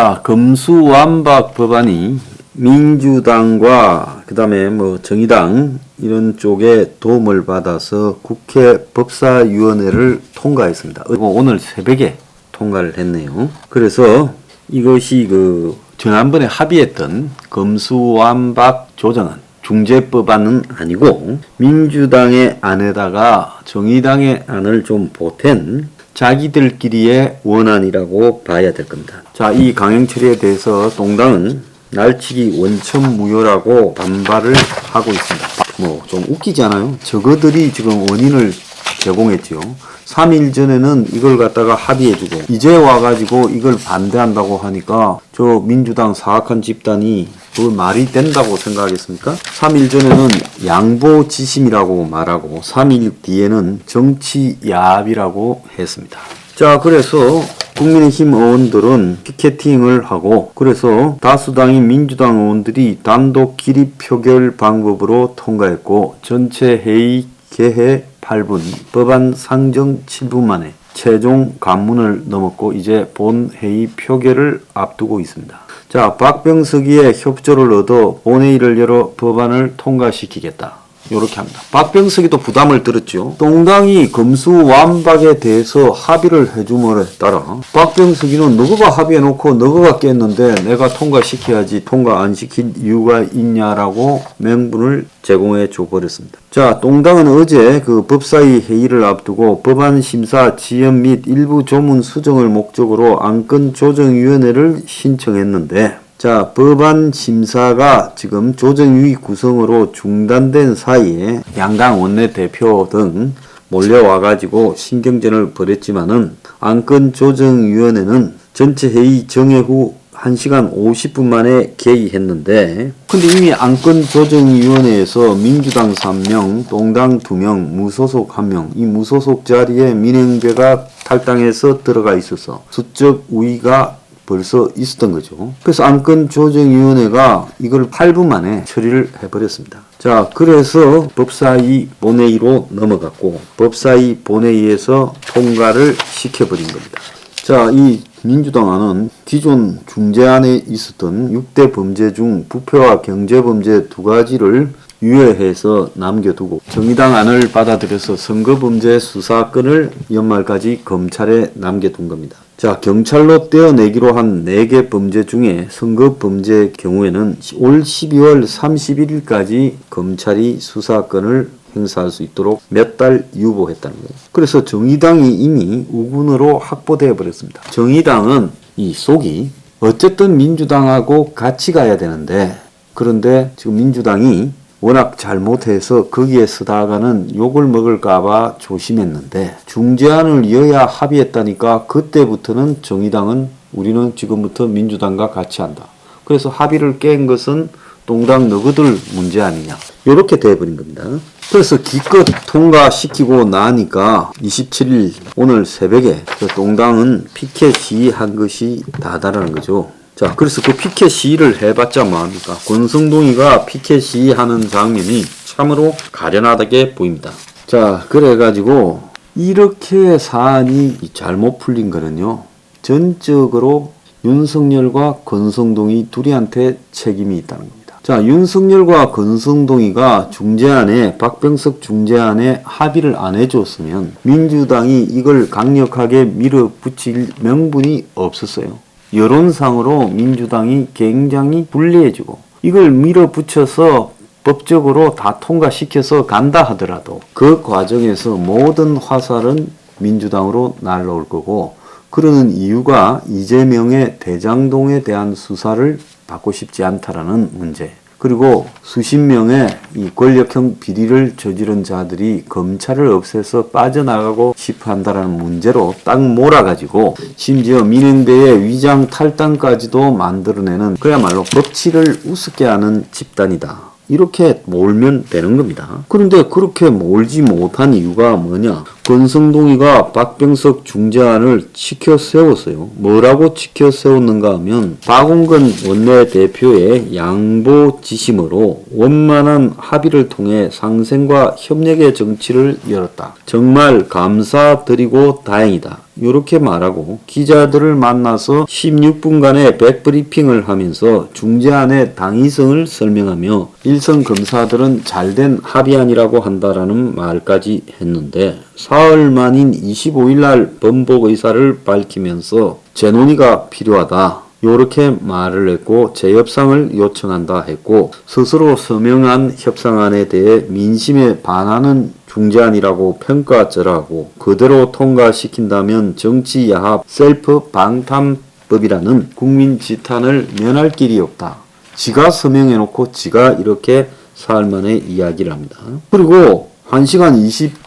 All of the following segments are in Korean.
자, 금수완박 법안이 민주당과 그다음에 뭐 정의당 이런 쪽에 도움을 받아서 국회 법사위원회를 통과했습니다. 그리고 오늘 새벽에 통과를 했네요. 그래서 이것이 그 지난번에 합의했던 금수완박 조정안 중재법안은 아니고 민주당의 안에다가 정의당의 안을 좀 보탠 자기들끼리의 원안이라고 봐야 될 겁니다. 자, 이 강행처리에 대해서 동당은 날치기 원천 무효라고 반발을 하고 있습니다. 뭐 좀 웃기지 않아요? 저거들이 지금 원인을 제공했지요. 3일 전에는 이걸 갖다가 합의해주고 이제 와가지고 이걸 반대한다고 하니까 저 민주당 사악한 집단이 그 말이 된다고 생각하겠습니까? 3일 전에는 양보 지심이라고 말하고 3일 뒤에는 정치 야합이라고 했습니다. 자, 그래서 국민의힘 의원들은 피켓팅을 하고 그래서 다수당인 민주당 의원들이 단독 기립 표결 방법으로 통과했고 전체 회의 개회 8분, 법안 상정 7분 만에 최종 관문을 넘었고 이제 본 회의 표결을 앞두고 있습니다. 자, 박병석이의 협조를 얻어 본회의를 열어 법안을 통과시키겠다. 이렇게 합니다. 박병석이도 부담을 들었죠. 동당이 검수완박에 대해서 합의를 해줌에 따라 박병석이는 너가 합의해놓고 너가 깼는데 내가 통과시켜야지 통과 안 시킨 이유가 있냐라고 맹분을 제공해 줘버렸습니다. 자, 동당은 어제 그 법사위 회의를 앞두고 법안 심사 지연 및 일부 조문 수정을 목적으로 안건 조정위원회를 신청했는데 자, 법안 심사가 지금 조정위 구성으로 중단된 사이에 양당 원내대표 등 몰려와가지고 신경전을 벌였지만은 안건 조정위원회는 전체 회의 정회 후 1시간 50분 만에 개의했는데 근데 이미 안건 조정위원회에서 민주당 3명, 동당 2명, 무소속 1명 이 무소속 자리에 민행배가 탈당해서 들어가 있어서 수적 우위가 벌써 있었던 거죠. 그래서 안건조정위원회가 이걸 8분 만에 처리를 해버렸습니다. 자, 그래서 법사위 본회의로 넘어갔고 법사위 본회의에서 통과를 시켜버린 겁니다. 자, 이 민주당안은 기존 중재안에 있었던 6대 범죄 중 부패와 경제범죄 두 가지를 유예해서 남겨두고 정의당 안을 받아들여서 선거범죄 수사권을 연말까지 검찰에 남겨둔 겁니다. 자, 경찰로 떼어내기로 한 4개 범죄 중에 선거 범죄 경우에는 올 12월 31일까지 검찰이 수사권을 행사할 수 있도록 몇 달 유보했다는 거예요. 그래서 정의당이 이미 우군으로 확보되어 버렸습니다. 정의당은 이 속이 어쨌든 민주당하고 같이 가야 되는데 그런데 지금 민주당이 워낙 잘못해서 거기에 서다가는 욕을 먹을까봐 조심했는데 중재안을 여야 합의했다니까 그때부터는 정의당은 우리는 지금부터 민주당과 같이 한다. 그래서 합의를 깬 것은 동당 너희들 문제 아니냐. 이렇게 돼버린 겁니다. 그래서 기껏 통과시키고 나니까 27일 오늘 새벽에 그 동당은 피켓 시위한 것이 다다라는 거죠. 자, 그래서 그 피켓 시위를 해봤자 뭐합니까? 권성동이가 피켓 시위하는 장면이 참으로 가련하게 보입니다. 자, 그래가지고 이렇게 사안이 잘못 풀린 거는요. 전적으로 윤석열과 권성동이 둘이한테 책임이 있다는 겁니다. 자, 윤석열과 권성동이가 중재안에 박병석 중재안에 합의를 안 해줬으면 민주당이 이걸 강력하게 밀어붙일 명분이 없었어요. 여론상으로 민주당이 굉장히 불리해지고 이걸 밀어붙여서 법적으로 다 통과시켜서 간다 하더라도 그 과정에서 모든 화살은 민주당으로 날라올 거고 그러는 이유가 이재명의 대장동에 대한 수사를 받고 싶지 않다라는 문제. 그리고 수십 명의 이 권력형 비리를 저지른 자들이 검찰을 없애서 빠져나가고 싶어 한다라는 문제로 딱 몰아가지고 심지어 민행대의 위장 탈당까지도 만들어내는 그야말로 법치를 우습게 하는 집단이다. 이렇게 몰면 되는 겁니다. 그런데 그렇게 몰지 못한 이유가 뭐냐? 권성동이가 박병석 중재안을 치켜 세웠어요. 뭐라고 치켜 세웠는가 하면 박홍근 원내대표의 양보 지심으로 원만한 합의를 통해 상생과 협력의 정치를 열었다. 정말 감사드리고 다행이다. 이렇게 말하고 기자들을 만나서 16분간의 백브리핑을 하면서 중재안의 당위성을 설명하며 일선 검사들은 잘된 합의안이라고 한다라는 말까지 했는데 사흘 만인 25일 날 번복 의사를 밝히면서 재논의가 필요하다. 요렇게 말을 했고 재협상을 요청한다 했고 스스로 서명한 협상안에 대해 민심에 반하는 중재안이라고 평가절하고 그대로 통과시킨다면 정치 야합 셀프 방탄법이라는 국민 지탄을 면할 길이 없다. 지가 서명해놓고 지가 이렇게 사흘 만에 이야기를 합니다. 그리고 1시간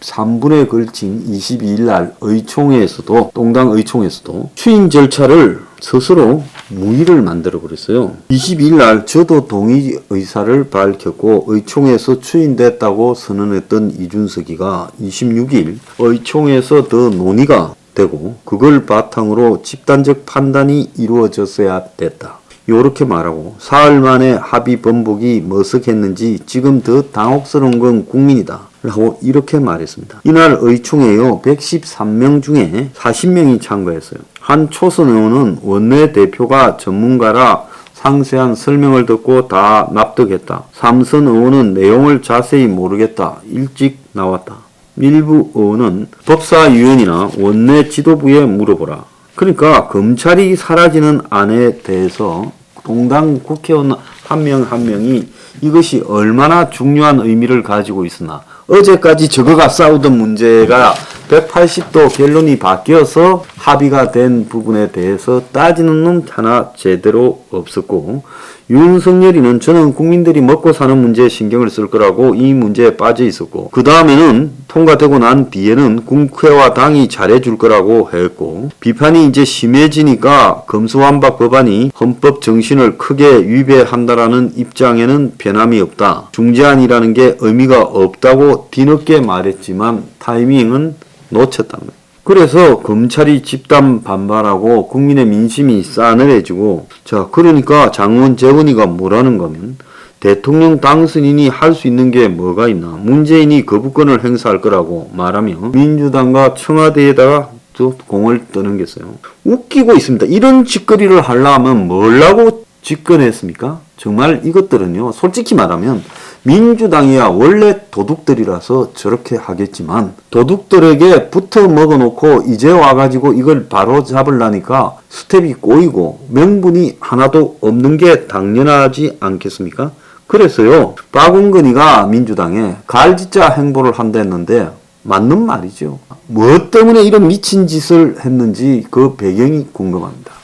23분에 걸친 22일 날 의총회에서도 동당 의총에서도 추인 절차를 스스로 무의를 만들어 버렸어요. 22일 날 저도 동의 의사를 밝혔고 의총에서 추인됐다고 선언했던 이준석이가 26일 의총에서 더 논의가 되고 그걸 바탕으로 집단적 판단이 이루어졌어야 됐다. 요렇게 말하고 사흘 만에 합의 번복이 머쓱했는지 지금 더 당혹스러운 건 국민이다. 라고 이렇게 말했습니다. 이날 의총에요 113명 중에 40명이 참가했어요. 한 초선 의원은 원내대표가 전문가라 상세한 설명을 듣고 다 납득했다. 삼선 의원은 내용을 자세히 모르겠다. 일찍 나왔다. 일부 의원은 법사위원이나 원내 지도부에 물어보라. 그러니까 검찰이 사라지는 안에 대해서 동당 국회의원 한 명 한 명이 이것이 얼마나 중요한 의미를 가지고 있으나 어제까지 저거가 싸우던 문제가 180도 결론이 바뀌어서 합의가 된 부분에 대해서 따지는 놈 하나 제대로 없었고 윤석열이는 저는 국민들이 먹고 사는 문제에 신경을 쓸 거라고 이 문제에 빠져 있었고 그 다음에는 통과되고 난 뒤에는 국회와 당이 잘해줄 거라고 했고 비판이 이제 심해지니까 검수완박 법안이 헌법 정신을 크게 위배한다라는 입장에는 변함이 없다. 중재안이라는 게 의미가 없다고 뒤늦게 말했지만 타이밍은 놓쳤다는 거예요. 그래서 검찰이 집단 반발하고 국민의 민심이 싸늘해지고 자 그러니까 장원 재원이가 뭐라는 거면 대통령 당선인이 할 수 있는 게 뭐가 있나? 문재인이 거부권을 행사할 거라고 말하며 민주당과 청와대에다가 또 공을 떠는 게 있어요. 웃기고 있습니다. 이런 짓거리를 하려면 뭘라고 집권했습니까 정말 이것들은요 솔직히 말하면 민주당이야 원래 도둑들이라서 저렇게 하겠지만 도둑들에게 붙어 먹어놓고 이제 와가지고 이걸 바로 잡으려니까 스텝이 꼬이고 명분이 하나도 없는 게 당연하지 않겠습니까? 그래서요 박은근이가 민주당에 갈짓자 행보를 한다 했는데 맞는 말이죠. 뭐 때문에 이런 미친 짓을 했는지 그 배경이 궁금합니다.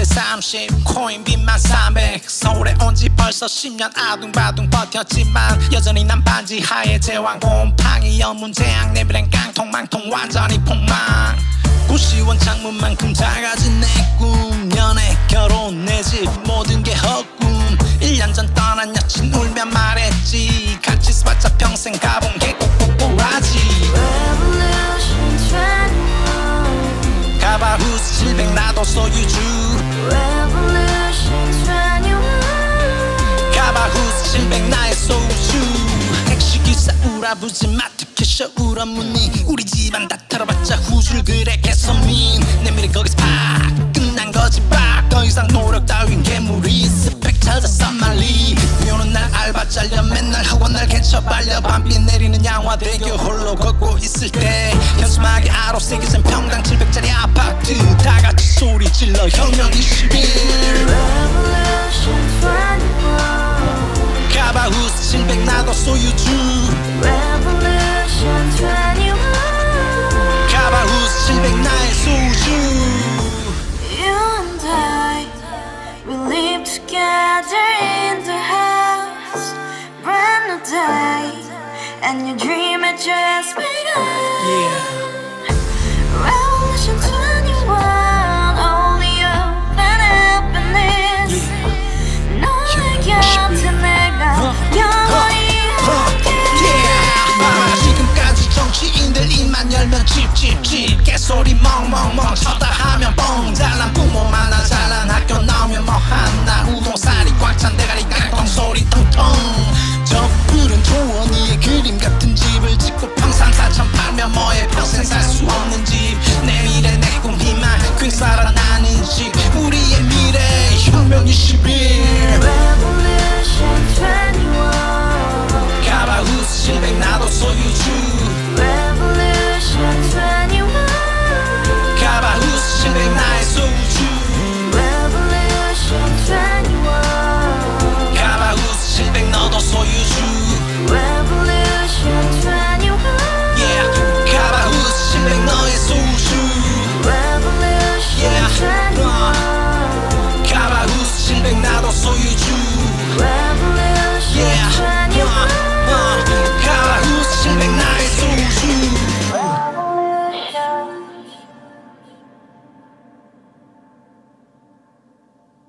월세 30 코인 빚만 300 서울에 온 지 벌써 10년 아둥바둥 버텼지만 여전히 난 반지 하에 제왕 곰팡이 연문제약 내 미래는 깡통 망통 완전히 폭망. 고시원 창문만큼 작아진 내꿈. 연애 결혼 내 집 모든 게 헛꿈. 1년 전 떠난 여친 울며 말했지. 같이 스파자 평생 가본 게21 가발 후스 700 나도 소유주 나의 소주. 택시기사 우라부지 마트 캐셔 울어문니. 우리 집안 다 털어봤자 후줄 그래 개선민. 내 미래 거기서 팍 끝난 거지 팍더 이상 노력 따윈 개무리 스펙 찾아서 말리. 비 오는 날 알바 잘려 맨날 학원 날 개쳐 빨려. 밤비 내리는 양화대교 홀로 걷고 있을 때. 현수막에 아로 새겨진 평당 700짜리 아파트. 다 같이 소리 질러 혁명 21 Revolution 21 잡아 우스친 백 나도 소유주 Revolution 21 가봐 우스친 백 나의 소유주 You and I We live together in the house. Brand new day And your dream had just begun. Yeah. 살면 찝찝찝 개소리 멍멍.